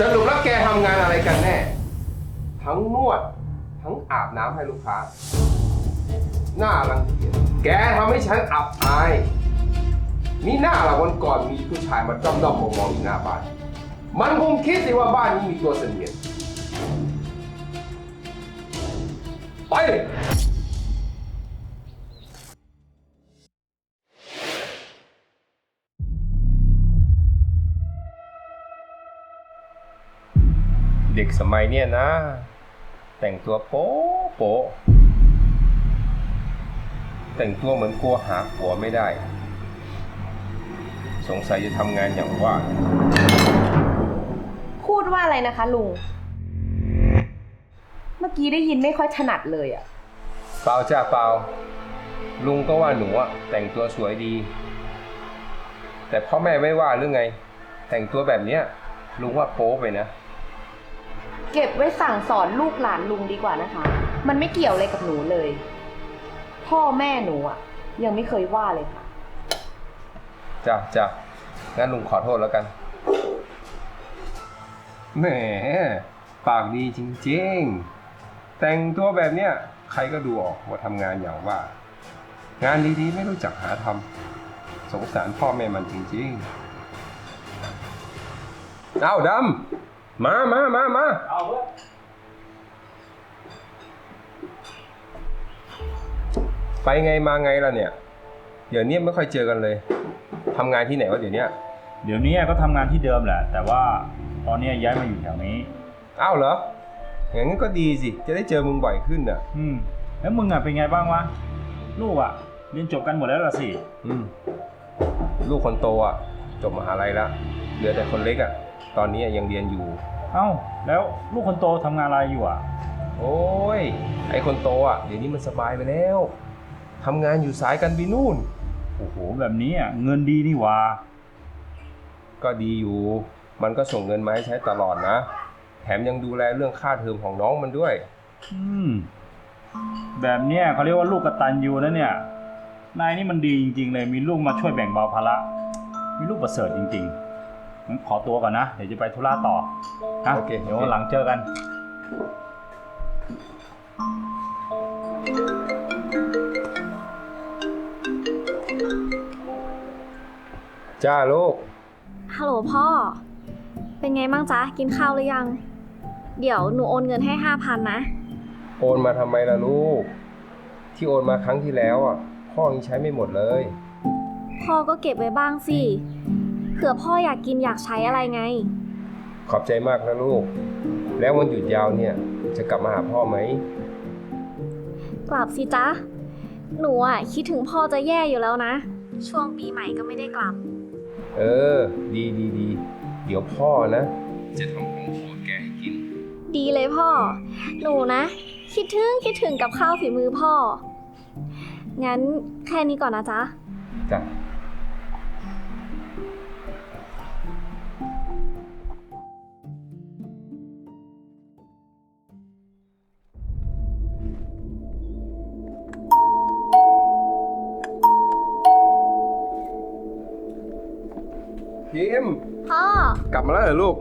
สรุปแล้วแกทำงานอะไรกันแน่ ทั้งนวด ทั้งอาบน้ำให้ลูกค้า หน้ารังเกียจแกทำให้ฉันอับอายมีหน้าละวันก่อนมีผู้ชายมาจ้องด้อมมองๆอยู่หน้าบ้าน มันคงคิดสิว่าบ้านนี้มีตัวเสนียดไป ด็กสมัยเนี่ยนะ แต่งตัวโป๊ะโป๊ะแต่งตัวเหมือนกลัวหาผัวไม่ได้ สงสัยจะทำงานอย่างว่า พูดว่าอะไรนะคะลุง เมื่อกี้ได้ยินไม่ค่อยถนัดเลยอะเปล่าจ้าเปล่า ลุงก็ว่าหนูอะแต่งตัวสวยดี แต่พ่อแม่ไม่ว่าหรือไง แต่งตัวแบบเนี้ยลุงว่าโป๊ไปนะ เก็บไว้สั่งสอนลูกหลานลุงดีกว่านะคะ มันไม่เกี่ยวอะไรกับหนูเลย พ่อแม่หนูอะยังไม่เคยว่าเลยค่ะ จ้ะจ้ะงั้นลุงขอโทษแล้วกัน แหม ปากดีจริงๆ แต่งตัวแบบเนี้ยใครก็ดูออกว่าทำงานอย่างว่า งานดีๆ ไม่รู้จักหาทำสงสารพ่อแม่มันจริงๆ เอาดำ มามามามาเอาเว้ยไปไงมาไงล่ะเนี่ย เดี๋ยวนี้ไม่ค่อยเจอกันเลยทำงานที่ไหนวะเดี๋ยวเนี้ยเดี๋ยวนี้ก็ทำงานที่เดิมแหละ แต่ว่าตอนนี้ย้ายมาอยู่แถวนี้ อ้าวเหรออย่างนั้นก็ดีสิ จะได้เจอมึงบ่อยขึ้นน่ะ อืม แล้วมึงอะเป็นไงบ้างวะ ลูกอะเรียนจบกันหมดแล้วล่ะสิ อืม ลูกคนโตอะ จบมหาลัยแล้วเหลือแต่คนเล็กอะ ตอนนี้ยังเรียนอยู่ เอ้า แล้วลูกคนโตทำงานอะไรอยู่อะ โอ้ย ไอคนโตอะเดี๋ยวนี้มันสบายไปแล้วทำงานอยู่สายการบินนู่น โอ้โห แบบนี้อะเงินดีนี่หว่า ก็ดีอยู่ มันก็ส่งเงินมาให้ใช้ตลอดนะ แถมยังดูแลเรื่องค่าเทอมของน้องมันด้วย อืม แบบเนี้ยเขาเรียกว่าลูกกตัญญูนะเนี่ย นายนี่มันดีจริง ๆ เลยมีลูกมาช่วยแบ่งเบาภาระ มีลูกประเสริฐจริง ๆ งั้นขอตัวก่อนนะ เดี๋ยวจะไปธุระต่อนะโอเคเดี๋ยวโอเคหลังเจอกัน จ้าลูก ฮัลโหลพ่อ เป็นไงบ้างจ๊ะ กินข้าวหรือยัง เดี๋ยวหนูโอนเงินให้ห้าพันนะ โอนมาทำไมล่ะลูก ที่โอนมาครั้งที่แล้วอะพ่อยังใช้ไม่หมดเลย พ่อก็เก็บไว้บ้างสิเผื่อพ่ออยากกินอยากใช้อะไรไง ขอบใจมากนะลูก แล้ววันหยุดยาวเนี่ย จะกลับมาหาพ่อไหม กลับสิจ๊ะ หนูอะคิดถึงพ่อจะแย่อยู่แล้วนะ ช่วงปีใหม่ก็ไม่ได้กลับ เออ ดีดีดี เดี๋ยวพ่อนะ จะทำของโปรดแกให้กิน ดีเลยพ่อ หนูนะ คิดถึงคิดถึงกับข้าวฝีมือพ่อ งั้นแค่นี้ก่อนนะจ๊ะ จ้ะ พิมพ์พ่อ กลับมาแล้วเหรอลูก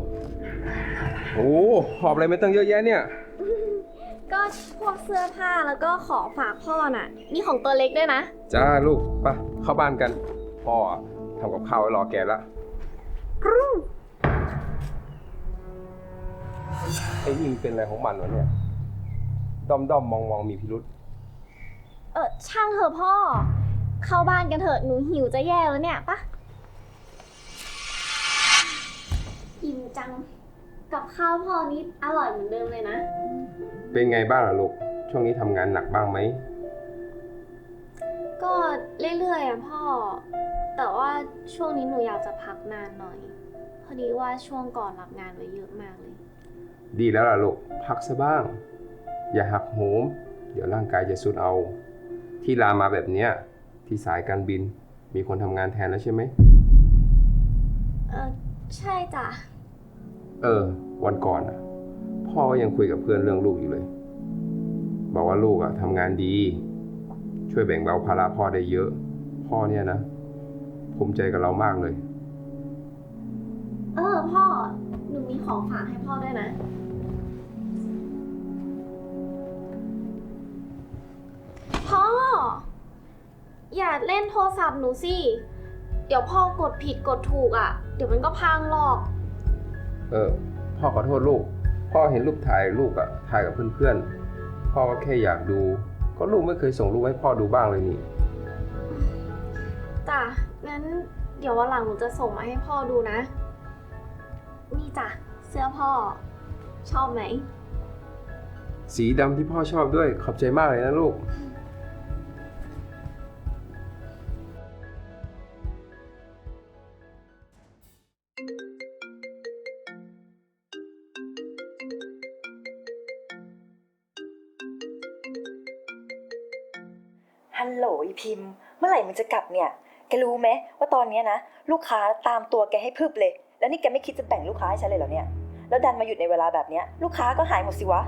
โอ้หอบอะไรไม่ตั้งเยอะแยะเนี่ย ก็พวกเสื้อผ้าแล้วก็ของฝากพ่อน่ะนี่ของตัวเล็กด้วยนะ จ้าลูกไปเข้าบ้านกัน พ่อทำกับข้าวไว้รอแกแล้วไอ้ยิงเป็นอะไรของมันวะเนี่ย ด้อมด้อมมองมองมีพิรุษเออช่างเถอะพ่อ เข้าบ้านกันเถอะหนูหิวจะแย่แล้วเนี่ยปะ อิ่มจัง กับข้าวพ่อนี้อร่อยเหมือนเดิมเลยนะ เป็นไงบ้างล่ะลูก ช่วงนี้ทำงานหนักบ้างไหม ก็เรื่อยๆอะพ่อ แต่ว่าช่วงนี้หนูอยากจะพักนานหน่อย พอดีว่าช่วงก่อนรับงานไว้เยอะมากเลย ดีแล้วล่ะลูก พักซะบ้าง อย่าหักโหม เดี๋ยวร่างกายจะสุดเอา ที่ลามาแบบเนี้ยที่สายการบินมีคนทำงานแทนแล้วใช่ไหม เออใช่จ้ะ เออ วันก่อนอะพ่อก็ยังคุยกับเพื่อนเรื่องลูกอยู่เลย บอกว่าลูกอะทำงานดี ช่วยแบ่งเบาภาระพ่อได้เยอะ พ่อเนี่ยนะภูมิใจกับเรามากเลย เออพ่อ หนูมีของฝากให้พ่อด้วยนะ พ่อ อย่าเล่นโทรศัพท์หนูสิ เดี๋ยวพ่อกดผิดกดถูกอะ่ะ เดี๋ยวมันก็พังหรอก เออพ่อขอโทษลูก พ่อเห็นรูปถ่ายลูกอะถ่ายกับเพื่อนๆ พ่อก็แค่อยากดู ก็ลูกไม่เคยส่งรูปให้พ่อดูบ้างเลยนี่ จ้ะ งั้นเดี๋ยววันหลังหนูจะส่งมาให้พ่อดูนะ นี่จ้ะ เสื้อพ่อ ชอบไหม สีดำที่พ่อชอบด้วย ขอบใจมากเลยนะลูก ฮัลโหลอีพิมพ์ เมื่อไหร่มึงจะกลับเนี่ยแกรู้ไหมว่าตอนนี้นะ ลูกค้าตามตัวแกให้พึบเลย แล้วนี่แกไม่คิดจะแบ่งลูกค้าให้ฉันเลยเหรอเนี่ยแล้วดันมาหยุดในเวลาแบบเนี้ยลูกค้าก็หายหมดสิวะ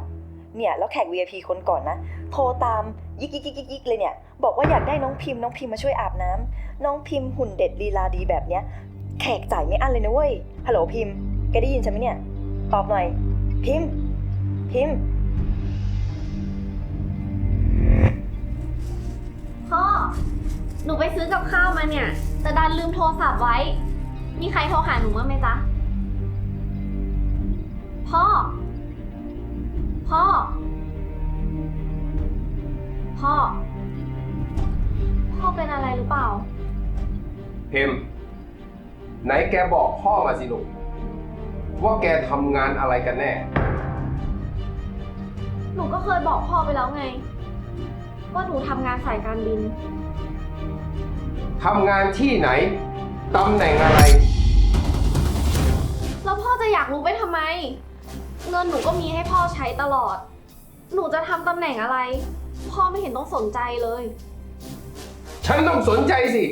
เนี่ยแล้วแขก VIP คนก่อนนะ โทรตามยิกยิกยิกยิกยิกเลยเนี่ย บอกว่าอยากได้น้องพิมพ์น้องพิมพ์มาช่วยอาบน้ำน้องพิมพ์หุ่นเด็ดลีลาดีแบบเนี้ย แขกจ่ายไม่อั้นเลยนะเว้ยฮัลโหลพิมพ์แกได้ยินฉันไหมเนี่ย ตอบหน่อย พิมพ์ พิมพ์ พ่อ หนูไปซื้อกับข้าวมาเนี่ย แต่ดันลืมโทรศัพท์ไว้ มีใครโทรหาหนูบ้างไหมจ๊ะ พ่อ พ่อ พ่อ พ่อเป็นอะไรหรือเปล่าเพมไหนแกบอกพ่อมาสิลูกว่าแกทำงานอะไรกันแน่ หนูก็เคยบอกพ่อไปแล้วไง ว่าหนูทำงานสายการบิน ทำงานที่ไหน ตำแหน่งอะไร แล้วพ่อจะอยากรู้ไปทำไม เงินหนูก็มีให้พ่อใช้ตลอด หนูจะทำตำแหน่งอะไร พ่อไม่เห็นต้องสนใจเลย ฉันต้องสนใจสิ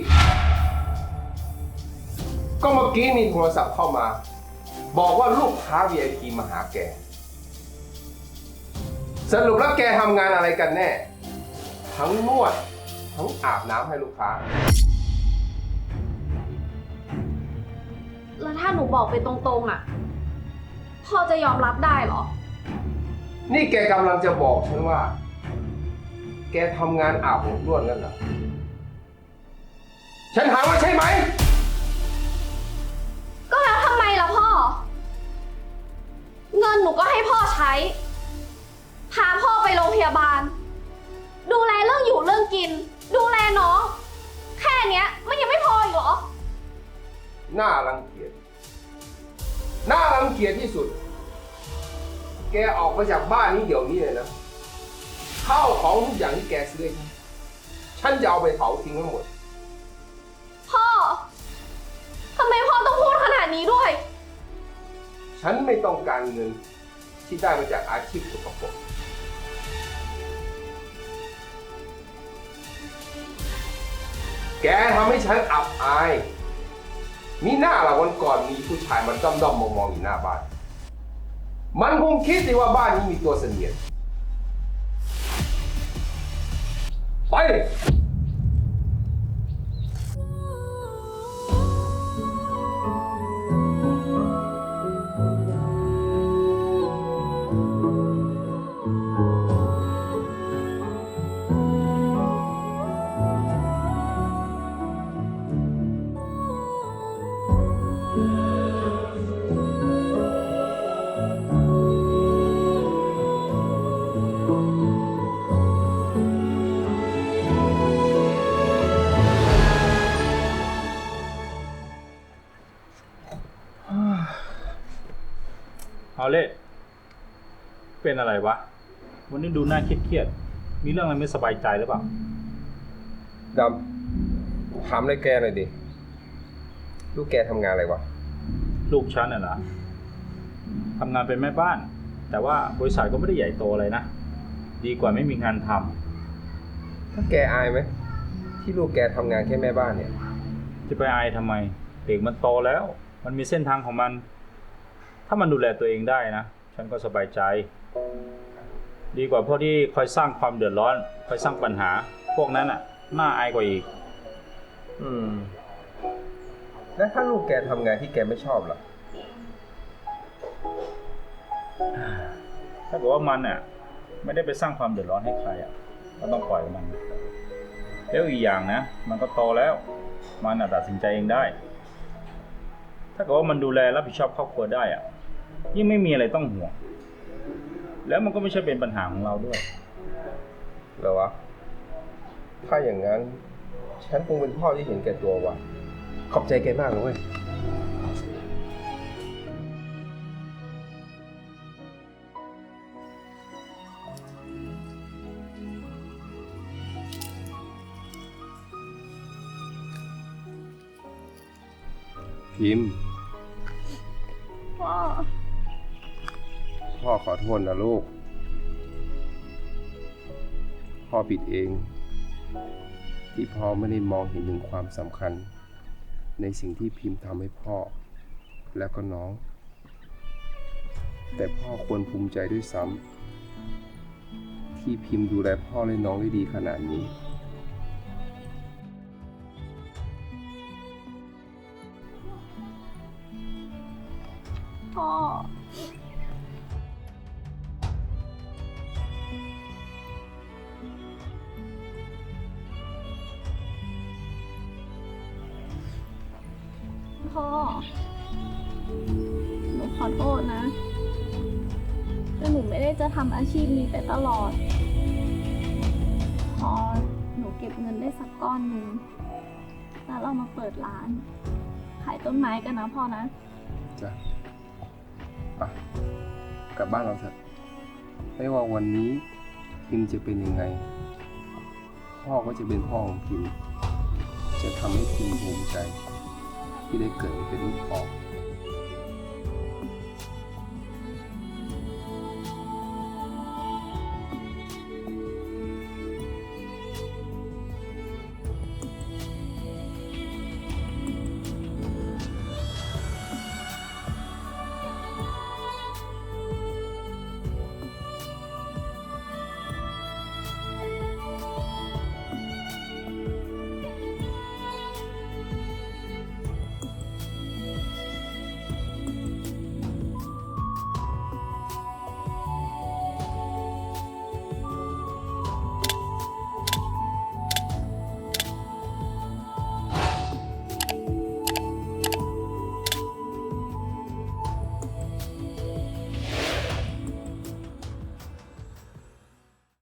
ก็เมื่อกี้มีโทรศัพท์เข้ามา บอกว่าลูกค้า VIP มาหาแก สรุปแล้วแกทำงานอะไรกันแน่ ทั้งนวด ทั้งอาบน้ำให้ลูกค้า แล้วถ้าหนูบอกไปตรงๆอะพ่อจะยอมรับได้เหรอ นี่แกกำลังจะบอกฉันว่า แกทำงานอาบผมนวดกันเหรอ ฉันถามว่าใช่ไหม ก็แล้วทำไมล่ะพ่อ เงินหนูก็ให้พ่อใช้ พาพ่อไปโรงพยาบาล ดูแลเรื่องอยู่เรื่องกิน ดูแลน้อง แค่เนี้ยมันยังไม่พออีกเหรอ น่ารังเกียจ น่ารังเกียจที่สุด แกออกมาจากบ้านนี้เดี๋ยวนี้เลยนะ ข้าวของทุกอย่างที่แกซื้อให้ฉันฉันจะเอาไปเผาทิ้งทั้งหมด พ่อ ทำไมพ่อต้องพูดขนาดนี้ด้วย ฉันไม่ต้องการเงินที่ได้มาจากอาชีพสกปรก แกทำให้ฉันอับอาย มีหน้าละวันก่อนมีผู้ชายมันด้อมด้อมมองมองๆอยู่หน้าบ้าน มันคงคิดสิว่าบ้านนี้มีตัวเสนียดไป เอาเล่เป็นอะไรวะ วันนี้ดูหน้าเครียดๆ มีเรื่องอะไรไม่สบายใจหรือเปล่า ดำถามเลยแกหน่อยดิ ลูกแกทำงานอะไรวะ ลูกฉันน่ะนะทำงานเป็นแม่บ้าน แต่ว่าบริษัทก็ไม่ได้ใหญ่โตอะไรนะ ดีกว่าไม่มีงานทำถ้าแกอายไหม ที่ลูกแกทำงานแค่แม่บ้านเนี่ยจะไปอายทำไม เด็กมันโตแล้ว มันมีเส้นทางของมัน ถ้ามันดูแลตัวเองได้นะ ฉันก็สบายใจ ดีกว่าพวกที่คอยสร้างความเดือดร้อน คอยสร้างปัญหา พวกนั้นอะ น่าอายกว่าอีก อืม แล้วถ้าลูกแกทำงานที่แกไม่ชอบล่ะ ถ้าเกิดว่ามันอะ ไม่ได้ไปสร้างความเดือดร้อนให้ใครอะ ก็ต้องปล่อยมัน แล้วอีกอย่างนะ มันก็โตแล้ว มันอะตัดสินใจเองได้ ถ้าเกิดว่ามันดูแลรับผิดชอบครอบครัวได้อะ ยิ่งไม่มีอะไรต้องห่วง แล้วมันก็ไม่ใช่เป็นปัญหาของเราด้วย เหรอวะ ถ้าอย่างนั้น ฉันคงเป็นพ่อที่เห็นแก่ตัวว่ะ ขอบใจแกมากเลยเว้ย พิมพ์ พ่อ พ่อขอโทษนะลูก พ่อผิดเอง ที่พ่อไม่ได้มองเห็นถึงความสำคัญ ในสิ่งที่พิมพ์ทำให้พ่อ แล้วก็น้อง แต่พ่อควรภูมิใจด้วยซ้ำที่พิมพ์ดูแลพ่อและน้องได้ดีขนาดนี้ พ่อ โทษนะแต่หนูไม่ได้จะทำอาชีพนี้ไปตลอด พอหนูเก็บเงินได้สักก้อนหนึ่งแล้วเรามาเปิดร้าน ขายต้นไม้กันนะพ่อนะ จ้ะไปกลับบ้านเราเถอะไม่ว่าวันนี้พิมจะเป็นยังไง พ่อก็จะเป็นพ่อของพิมจะทำให้พิมภูมิใจ ที่ได้เกิดเป็นลูกพ่อ